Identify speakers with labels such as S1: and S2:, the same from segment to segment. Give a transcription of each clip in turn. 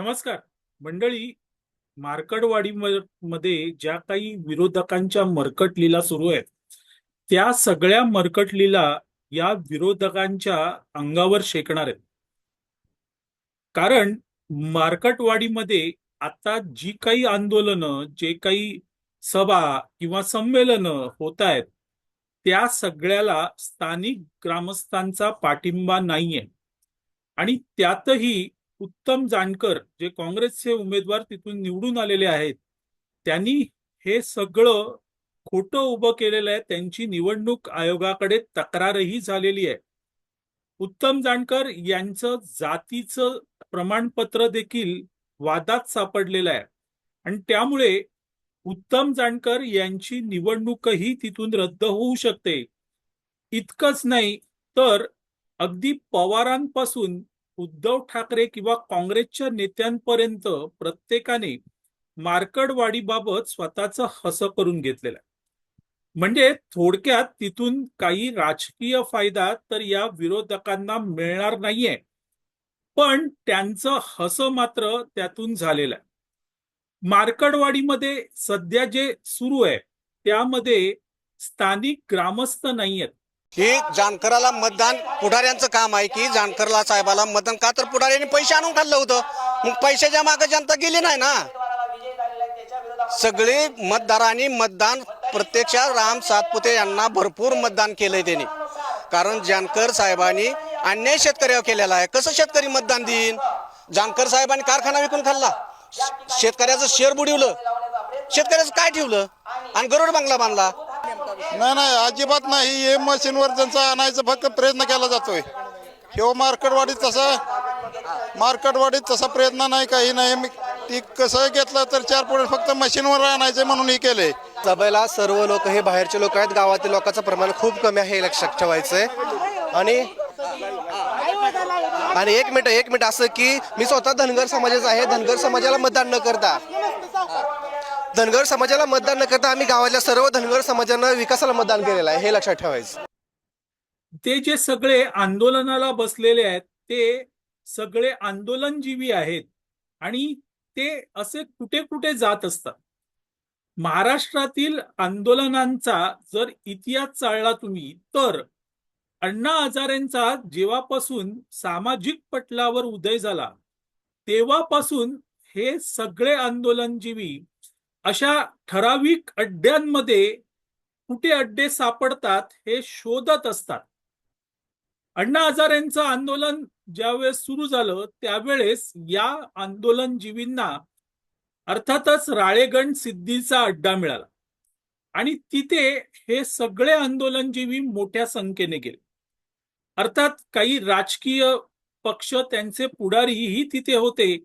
S1: नमस्कार. मंडळी मार्कडवाडी मध्ये ज्या काही विरोधकांच्या मरकटलीला सुरू आहेत त्या सगळ्या मरकटलीला या विरोधकांच्या अंगावर शेकणार आहेत. कारण मार्कटवाडीमध्ये आता जी काही आंदोलनं जे काही सभा किंवा संमेलनं होत आहेत त्या सगळ्याला स्थानिक ग्रामस्थांचा पाठिंबा नाहीये. आणि त्यातही उत्तम जानकर जे काँग्रेसचे उमेदवार तिथून निवडून आलेले आहेत त्यांनी हे सगळं खोटं उभं केलेलं आहे. त्यांची निवडणूक आयोगाकडे तक्रारही झालेली आहे. उत्तम जानकर यांचं जातीचं प्रमाणपत्र देखील वादात सापडलेलं आहे. आणि त्यामुळे उत्तम जानकर यांची निवडणूकही तिथून रद्द होऊ शकते. इतकंच नाही तर अगदी पवारांपासून उद्धव ठाकरे किंवा काँग्रेसच्या नेत्यांपर्यंत प्रत्येकाने मार्कडवाडीबाबत स्वतःचं हसं करून घेतलेलं आहे. म्हणजे थोडक्यात तिथून काही राजकीय फायदा तर या विरोधकांना मिळणार नाहीये. पण त्यांचं हसं मात्र त्यातून झालेलं आहे. मार्कडवाडीमध्ये सध्या जे सुरू आहे त्यामध्ये स्थानिक ग्रामस्थ नाहीयेत.
S2: ही जानकराला मतदान पुढाऱ्यांचं काम आहे की जानकरला साहेबाला मतदान का? तर पुढाऱ्यांनी पैसे आणून खाल्लं होतं. मग पैशाच्या मागे जनता गेली नाही ना? सगळे मतदारांनी मतदान प्रत्यक्षात राम सातपुते यांना भरपूर मतदान केलंय त्यांनी. कारण जानकर साहेबांनी अन्याय शेतकऱ्यावर केलेला आहे. कसं शेतकरी मतदान देईन? जानकर साहेबांनी कारखाना विकून खाल्ला. शेतकऱ्याचं शेअर बुडवलं. शेतकऱ्याचं काय ठेवलं? आणि गरुड बंगला बांधला.
S3: नाही नाही अजिबात नाही. हे मशीनवर त्यांचा आणायचा फक्त प्रयत्न केला जातोय. किंवा मार्केटवाडीत तसा मार्केटवाडीत तसा प्रयत्न नाही काही नाही. मी ती कसं घेतलं तर चार पुढे फक्त मशीनवर आणायचं म्हणून हे केले
S2: सभेला सर्व लोक हे बाहेरचे लोक आहेत गावातील लोकांचं प्रमाण खूप कमी आहे हे लक्षात ठेवायचं आहे आणि आणि एक मिनिट एक मिनिट असं की मी स्वतः धनगर समाजाचा आहे धनगर समाजाला मतदान न करता. धनगर समाजाला मतदान न करता आम्ही गावातल्या सर्व धनगर समाजानं विकासाला मतदान केलेलं आहे हे लक्षात ठेवायचं.
S1: ते जे सगळे आंदोलनाला बसलेले आहेत ते सगळे आंदोलनजीवी आहेत आणि ते असे कुठे कुठे जात असतात. महाराष्ट्रातील आंदोलनांचा जर इतिहास चाळला तुम्ही तर अण्णा हजारेंचा जेव्हापासून सामाजिक पटलावर उदय झाला तेव्हापासून हे सगळे आंदोलनजीवी अशा ठराविक अड्ड्यांमध्ये कुठे अड्डे सापडतात हे शोधत असतात. अण्णा हजारेंचं आंदोलन ज्यावेळेस सुरू झालं त्यावेळेस या आंदोलनजीवींना अर्थातच राळेगण सिद्धीचा अड्डा मिळाला. आणि तिथे हे सगळे आंदोलनजीवी मोठ्या संख्येने गेले. अर्थात काही राजकीय पक्ष त्यांचे पुढारीही तिथे होते.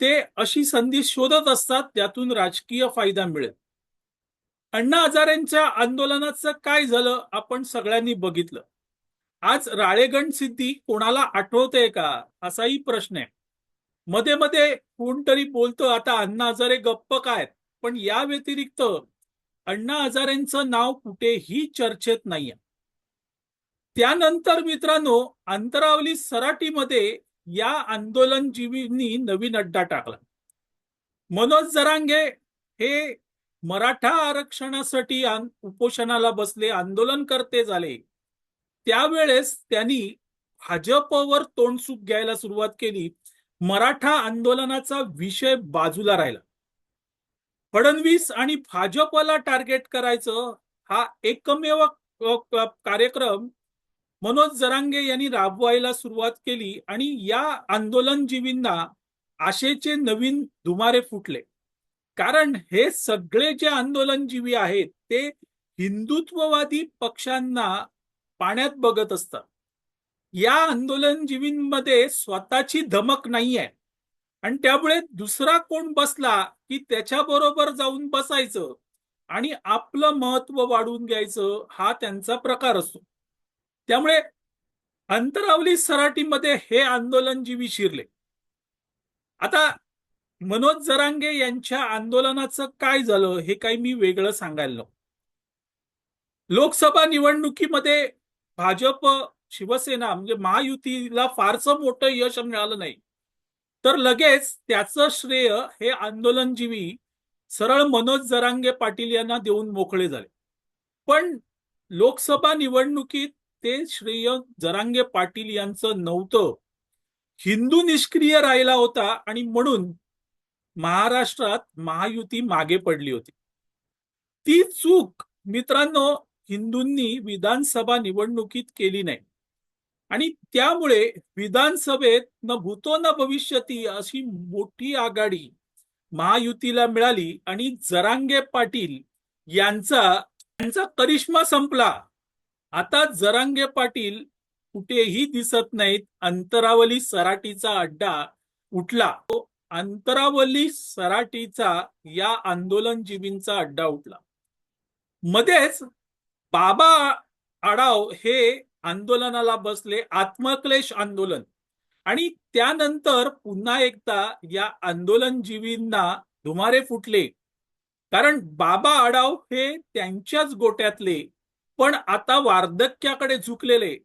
S1: ते अशी संधी शोधत असतात त्यातून राजकीय फायदा मिळेल. अण्णा हजारेंच्या आंदोलनाचं काय झालं आपण सगळ्यांनी बघितलं. आज राळेगण सिद्धी कोणाला आठवते का असाही प्रश्न आहे. मध्ये मध्ये कोणतरी बोलतं आता अण्णा हजारे गप्प काय? पण या व्यतिरिक्त अण्णा हजारेंचं नाव कुठेही चर्चेत नाहीये. त्यानंतर मित्रांनो अंतरावली सराटीमध्ये या आंदोलनजीवींनी नवीन अड्डा टाकला. मनोज जरांगे हे मराठा आरक्षणासाठी उपोषणाला बसले आंदोलनकर्ते झाले. त्यावेळेस त्यांनी भाजपवर तोंडसूक घ्यायला सुरुवात केली. मराठा आंदोलनाचा विषय बाजूला राहिला. फडणवीस आणि भाजपला टार्गेट करायचं हा एकमेव कार्यक्रम मनोज जरांगे यांनी राबवायला सुरुवात केली आणि या आंदोलनजीवींना आशेचे नवीन धुमारे फुटले. कारण हे सगळे जे आंदोलनजीवी आहेत ते हिंदुत्ववादी पक्षांना पाण्यात बघत असतात. या आंदोलनजीवींमध्ये स्वतःची धमक नाही आहे आणि त्यामुळे दुसरा कोण बसला की त्याच्याबरोबर जाऊन बसायचं आणि आपलं महत्त्व वाढवून घ्यायचं हा त्यांचा प्रकार असतो. त्यामुळे अंतरावली सराटीमध्ये हे आंदोलनजीवी शिरले आता मनोज जरांगे यांच्या आंदोलनाचं काय झालं हे काही मी वेगळं सांगायला नको. लोकसभा निवडणुकीमध्ये भाजप शिवसेना म्हणजे महायुतीला फारसं मोठं यश मिळालं नाही. तर लगेच त्याचं श्रेय हे आंदोलनजीवी सरळ मनोज जरांगे पाटील यांना देऊन मोकळे झाले. पण लोकसभा निवडणुकीत ते श्रेय जरांगे पाटील यांचं नव्हतं. हिंदू निष्क्रिय राहिला होता आणि म्हणून महाराष्ट्रात महायुती मागे पडली होती. ती चूक मित्रांनो हिंदूंनी विधानसभा निवडणुकीत केली नाही. आणि त्यामुळे विधानसभेत न भूतो न भविष्यती अशी मोठी आघाडी महायुतीला मिळाली आणि जरांगे पाटील यांचा त्यांचा करिश्मा संपला. आता जरांगे पाटील कुठेही दिसत नाहीत. अंतरावली सराटीचा अड्डा उठला. तो अंतरावली सराटीचा या आंदोलनजीवींचा अड्डा उठला. मध्येच बाबा आडाव हे आंदोलनाला बसले. आत्मक्लेश आंदोलन. आणि त्यानंतर पुन्हा एकदा या आंदोलनजीवींना धुमारे फुटले. कारण बाबा आडाव हे त्यांच्याच गोट्यातले पण आता वार्धक्याकडे झुकलेले.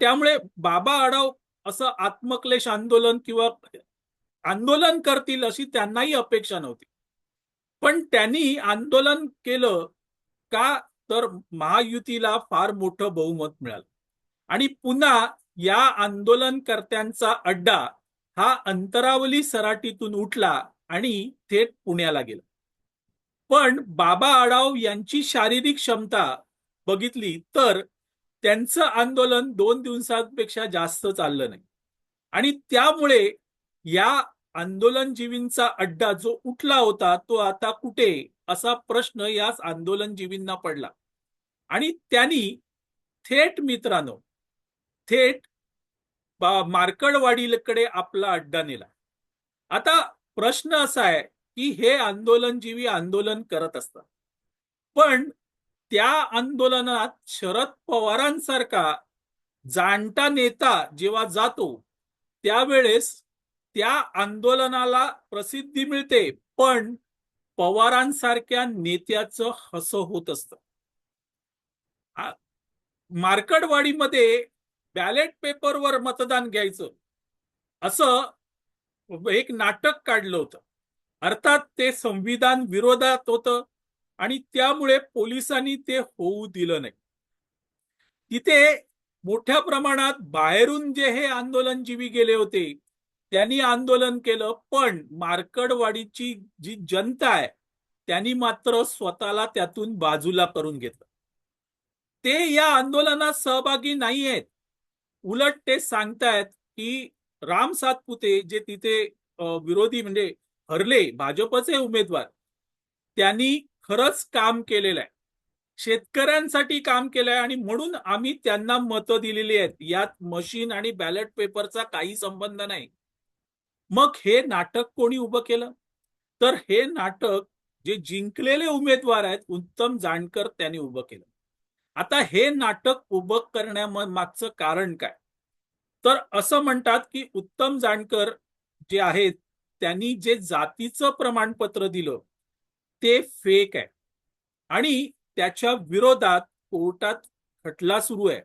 S1: त्यामुळे बाबा आडाव असं आत्मक्लेश आंदोलन किंवा आंदोलन करतील अशी त्यांनाही अपेक्षा नव्हती. पण त्यांनी आंदोलन केलं का तर महायुतीला फार मोठं बहुमत मिळालं. आणि पुन्हा या आंदोलनकर्त्यांचा अड्डा हा अंतरावली सराटीतून उठला आणि थेट पुण्याला गेला. पण बाबा आडाव यांची शारीरिक क्षमता बघितली तर त्यांचं आंदोलन दोन दिवसांपेक्षा जास्त चाललं नाही. आणि त्यामुळे या आंदोलनजीवींचा अड्डा जो उठला होता तो आता कुठे? असा प्रश्न याच आंदोलनजीवींना पडला. आणि त्यांनी थेट मित्रांनो थेट मार्कडवाडीकडे आपला अड्डा नेला. आता प्रश्न असा आहे की हे आंदोलनजीवी आंदोलन करत असतात. पण त्या आंदोलनात शरद पवारांसारखा जाणता नेता जेव्हा जातो त्यावेळेस त्या आंदोलनाला प्रसिद्धी मिळते पण पवारांसारख्या नेत्याचं हस होत असतं. मार्कडवाडीमध्ये बॅलेट पेपरवर मतदान घ्यायचं असं एक नाटक काढलं होतं. अर्थात ते संविधान विरोधात होतं आणि त्यामुळे पोलिसांनी ते होऊ दिलं नाही. तिथे मोठ्या प्रमाणात बाहेरून जे हे आंदोलनजीवी गेले होते त्यांनी आंदोलन केलं पण मार्कडवाडीची जी जनता आहे त्यांनी मात्र स्वतःला त्यातून बाजूला करून घेतलं. ते या आंदोलनात सहभागी नाही आहेत. उलट ते सांगतायत की राम सातपुते जे तिथे विरोधी म्हणजे हरले भाजपचे उमेदवार त्यांनी खरंच काम केलेलं आहे. शेतकऱ्यांसाठी काम केलंय आणि म्हणून आम्ही त्यांना मतं दिलेली आहेत. यात मशीन आणि बॅलेट पेपरचा काही संबंध नाही. मग हे नाटक कोणी उभं केलं? तर हे नाटक जे जिंकलेले उमेदवार आहेत उत्तम जाणकर त्यांनी उभं केलं. आता हे नाटक उभं करण्यामागचं कारण काय? तर असं म्हणतात की उत्तम जाणकर जे आहेत त्यांनी जे जातीचं प्रमाणपत्र दिलं ते फेक आहे. आणि त्याच्या विरोधात कोर्टात खटला सुरू आहे.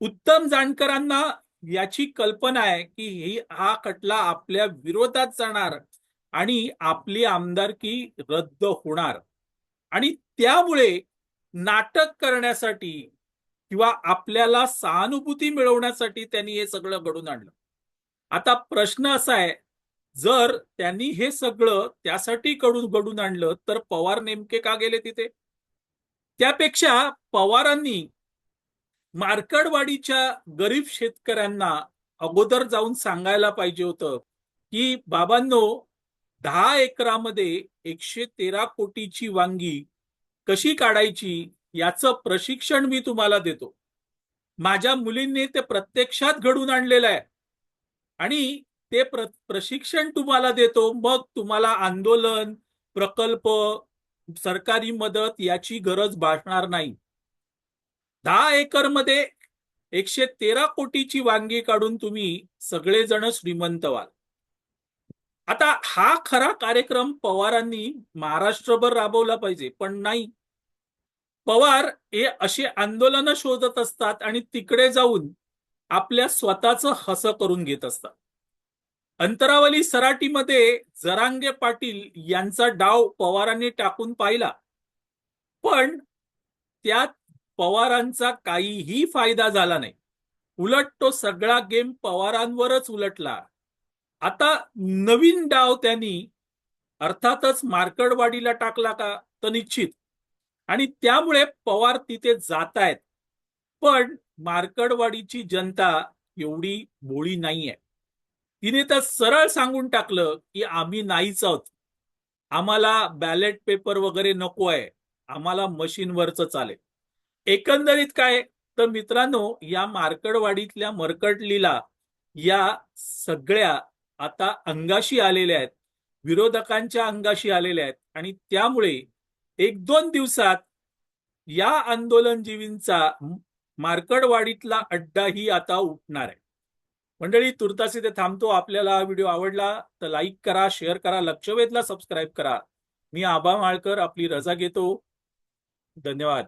S1: उत्तम जाणकरांना याची कल्पना आहे की ही हा खटला आपल्या विरोधात जाणार आणि आपली आमदारकी रद्द होणार. आणि त्यामुळे नाटक करण्यासाठी किंवा आपल्याला सहानुभूती मिळवण्यासाठी त्यांनी हे सगळं घडून आणलं. आता प्रश्न असा आहे जर त्यांनी हे सगळं त्यासाठी कडून घडून आणलं तर पवार नेमके का गेले तिथे? त्यापेक्षा पवारांनी मार्कडवाडीच्या गरीब शेतकऱ्यांना अगोदर जाऊन सांगायला पाहिजे होतं की बाबांनो दहा एकरामध्ये एकशे तेरा कोटीची वांगी कशी काढायची याचं प्रशिक्षण मी तुम्हाला देतो. माझ्या मुलींनी ते प्रत्यक्षात घडून आणलेलं आहे. आणि ते प्र प्रशिक्षण तुम्हाला देतो. मग तुम्हाला आंदोलन प्रकल्प सरकारी मदत याची गरज भासणार नाही. दहा एकरमध्ये एकशे तेरा कोटीची वांगी काढून तुम्ही सगळेजण श्रीमंत व्हाल. आता हा खरा कार्यक्रम पवारांनी महाराष्ट्रभर राबवला पाहिजे पण नाही. पवार हे असे आंदोलनं शोधत असतात आणि तिकडे जाऊन आपल्या स्वतःच हस करून घेत असतात. अंतरावली सराटीमध्ये जरांगे पाटील यांचा डाव पवारांनी टाकून पाहिला. पण त्यात पवारांचा काहीही फायदा झाला नाही. उलट तो सगळा गेम पवारांवरच उलटला. आता नवीन डाव त्यांनी अर्थातच मार्कडवाडीला टाकला का तर निश्चित. आणि त्यामुळे पवार तिथे जात आहेत पण मार्कडवाडीची जनता एवढी भोळी नाहीये. तिने तर सरळ सांगून टाकलं की आम्ही नाहीच आहोत. आम्हाला बॅलेट पेपर वगैरे नको आहे. आम्हाला मशीनवरच चालेल. एकंदरीत काय? तर मित्रांनो या मार्कडवाडीतल्या मरकटलीला या सगळ्या आता अंगाशी आलेल्या आहेत. विरोधकांच्या अंगाशी आलेल्या आहेत. आणि त्यामुळे एक दोन दिवसात या आंदोलनजीवींचा मार्कडवाडीतला अड्डाही आता उठणार आहे. मंडळी तुर्तास इथे थांबतो. आपल्याला व्हिडिओ आवडला तर लाईक करा शेअर करा लक्षवेधला सबस्क्राईब करा. मी आबा माळकर आपली रजा घेतो. धन्यवाद.